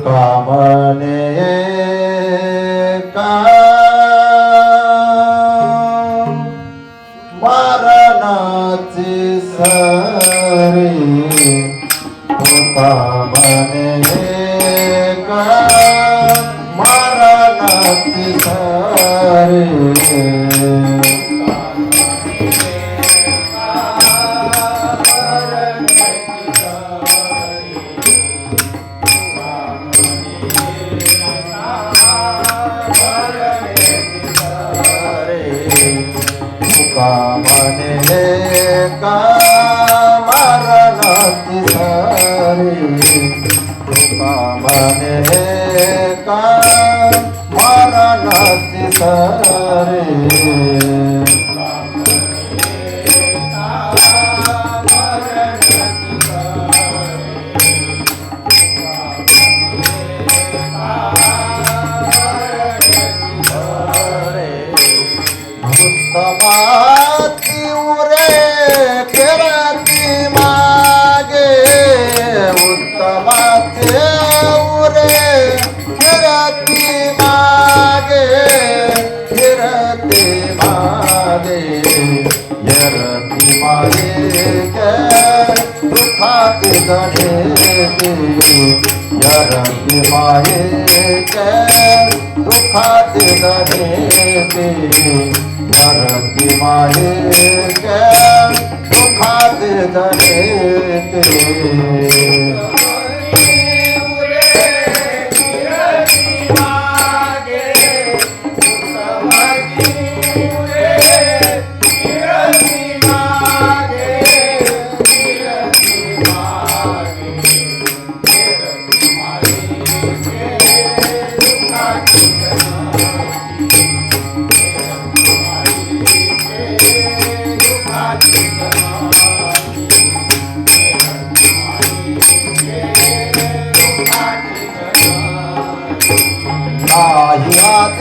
कामने म्हणे का? मरणाची सरी तुका म्हणे का? मरणाची सरी तुका म्हणे का मरणाची सरी तुका दुखाती गणेती यरती मागे के दुखाती गणेती नरकी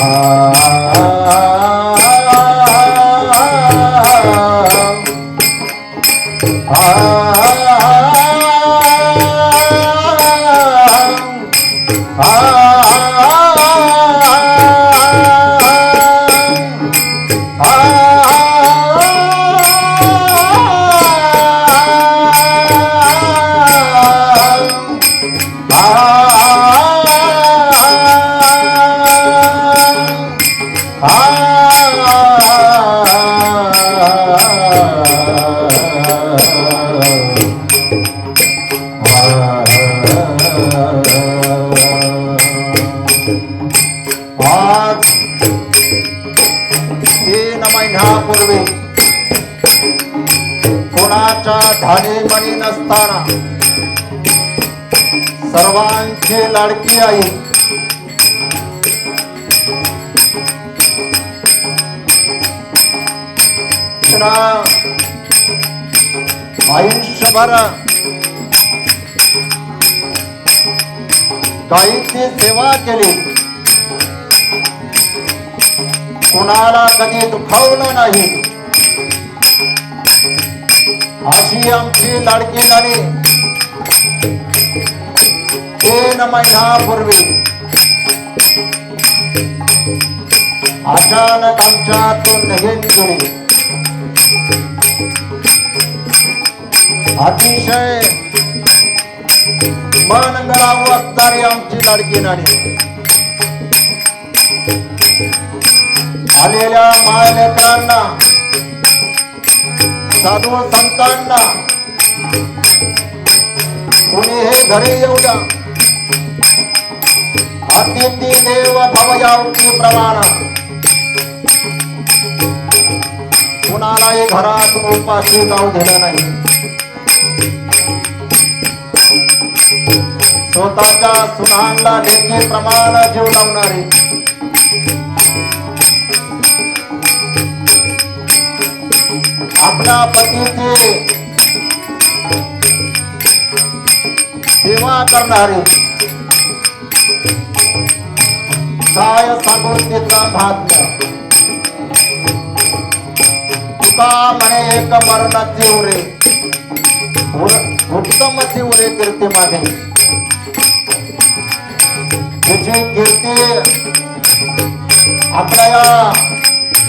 ああ महिन्यापूर्वी कोणाच्या धाडी मणी नसताना सर्वांची लाडकी आई तिला आयुष्यभर गायीची सेवा केली कुणाला कधी दुखावलं नाही अशी आमची लाडकी झाली तीन महिन्यापूर्वी अचानक आमच्यातून निघून गेली अतिशय मनगळावू असणारी आमची लाडकी नाणी. आलेल्या मायलेकरांना साधू संतांना कोणी हे घरी येऊ द्या. अतिथी देव भव या प्रमाण. कुणालाही घरात उपाशी जाऊ दिलं नाही. स्वतःच्या सुनांना लेखीप्रमाणे जीव लावणारे. आपल्या पतीचे सेवा करणारे. काय सांगून तिचा भाग तुका म्हणे एक मरणाची उरे उर- उत्तम उरे कीर्ती माझे तुझी कीर्ती. आपल्या या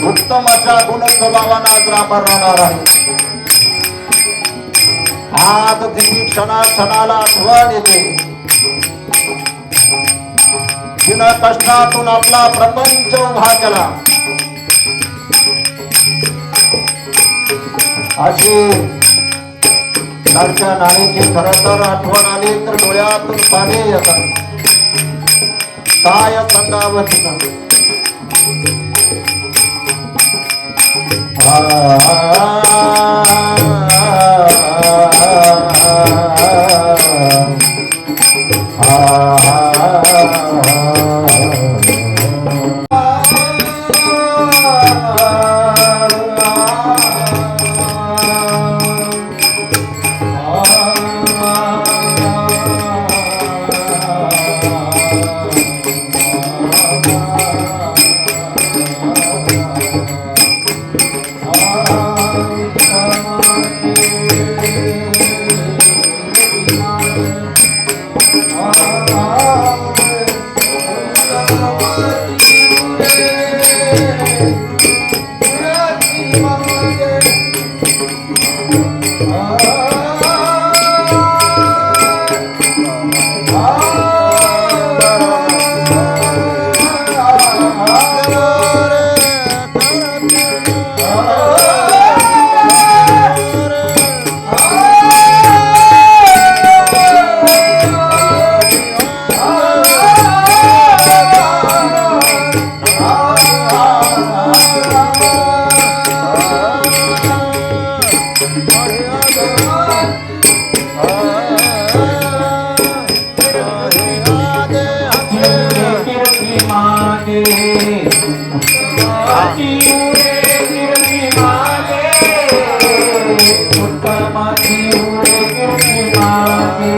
उत्तमाच्या गुण स्वभावाना ग्रामर राहणार आहे. आज तिची क्षणा क्षणाला आठवण येते तिनं कष्टातून आपला प्रपंच उभा केला. अशी लाडक्या नाणीची खर तर आठवण आली तर डोळ्यातून पाणी येतात काय सांगावं तिचं कीर्ती